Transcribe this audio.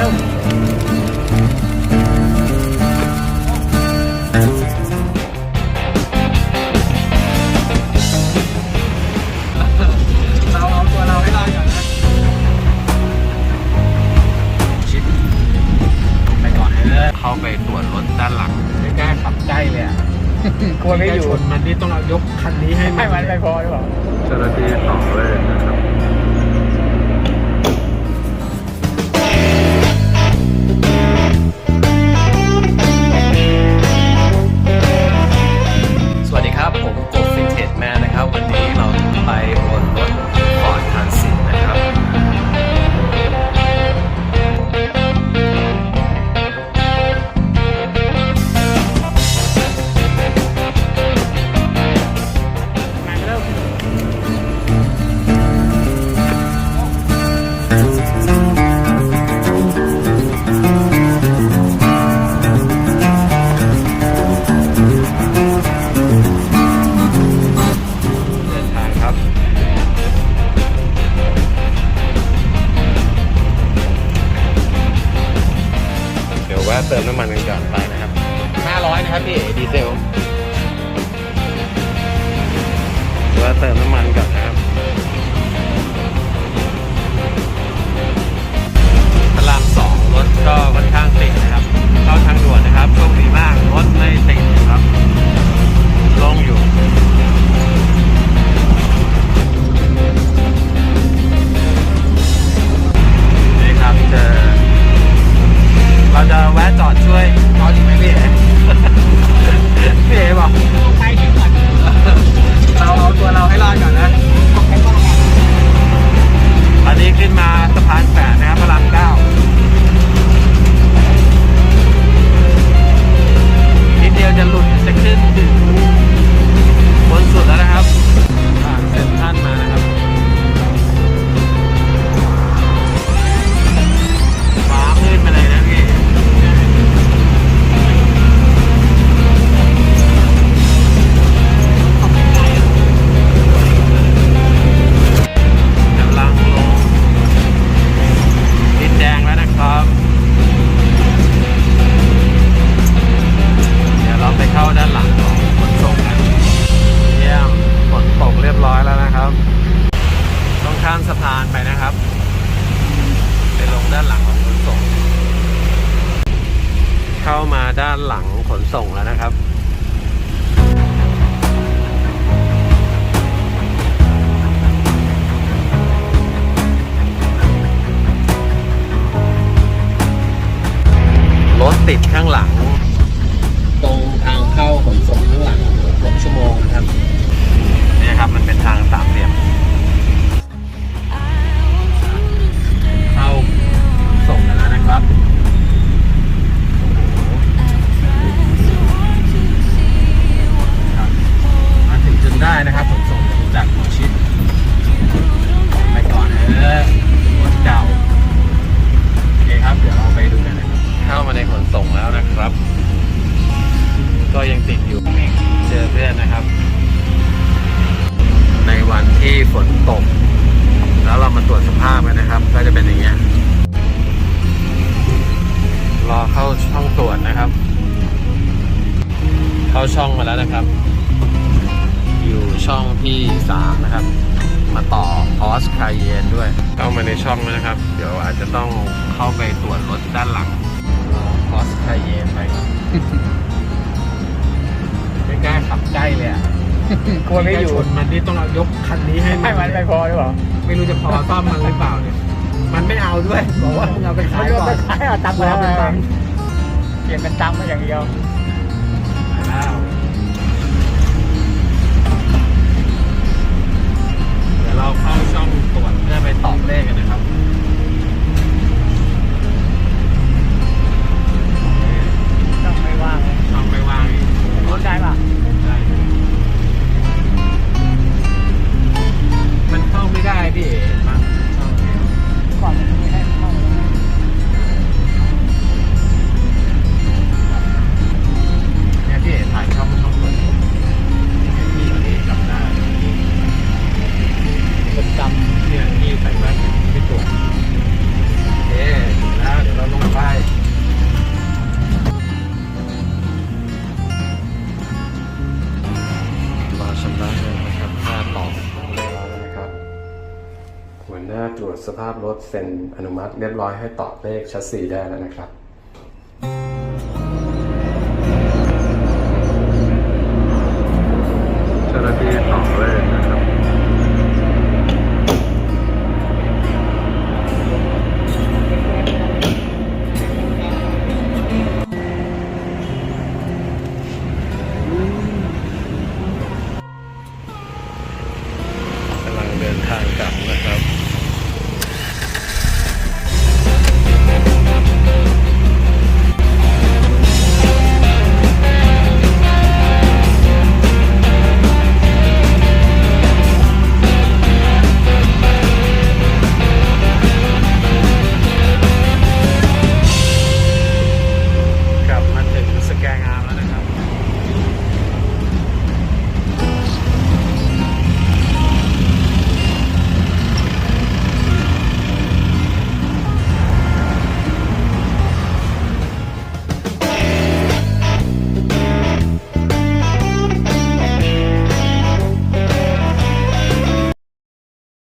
เร็วเราเอาตัวเราให้รอดก่อนนะ ชิดไปก่อนเลย เข้าไปตรวจรถด้านหลัง ไม่กล้าขับใกล้เลยอะกลัวไม่อยู่ ชนมันนี่ต้องเอายกคันนี้ให้ให้มันไปพอหรือเปล่า เจ้าหน้าที่สองเลยนะครับ เดี๋ยวแวะเติมน้ำมันกันก่อนไปนะครับ 500 นะครับพี่ดีเซลแวะเติมน้ำมันก่อนานหลังขนส่งแล้วนะครับรถติดข้างหลัง ที่ฝนตก แล้วเรามาตรวจสภาพกันนะครับ ก็จะเป็นอย่างเงี้ยรอเข้าช่องตรวจนะครับ เข้าช่องมาแล้วนะครับ อยู่ช่องที่สามนะครับ มาต่อพอสคายเยนด้วยเข้ามาในช่องแล้วนะครับ เดี๋ยวอาจจะต้องเข้าไปตรวจรถด้านหลังพอสคายเยนไปก่อนไม่กล้าขับใกล้เลยอะ กลัวไม่อยู่ ชนมันนี่ต้องเอายกคันนี้ให้ให้มันไปพอหรือเปล่าไม่รู้จะพอซ่อมมันหรือเปล่าเนี่ย มันไม่เอาด้วย บอกว่ามึงเอาไปขายก่อนขายเอาตังค์มาเอาเป็นตังค์เปลี่ยนเป็นตังค์มาอย่างเดียว สภาพรถเซ็นอนุมัติเรียบร้อยให้ต่อเลขชัสซีได้แล้วนะครับ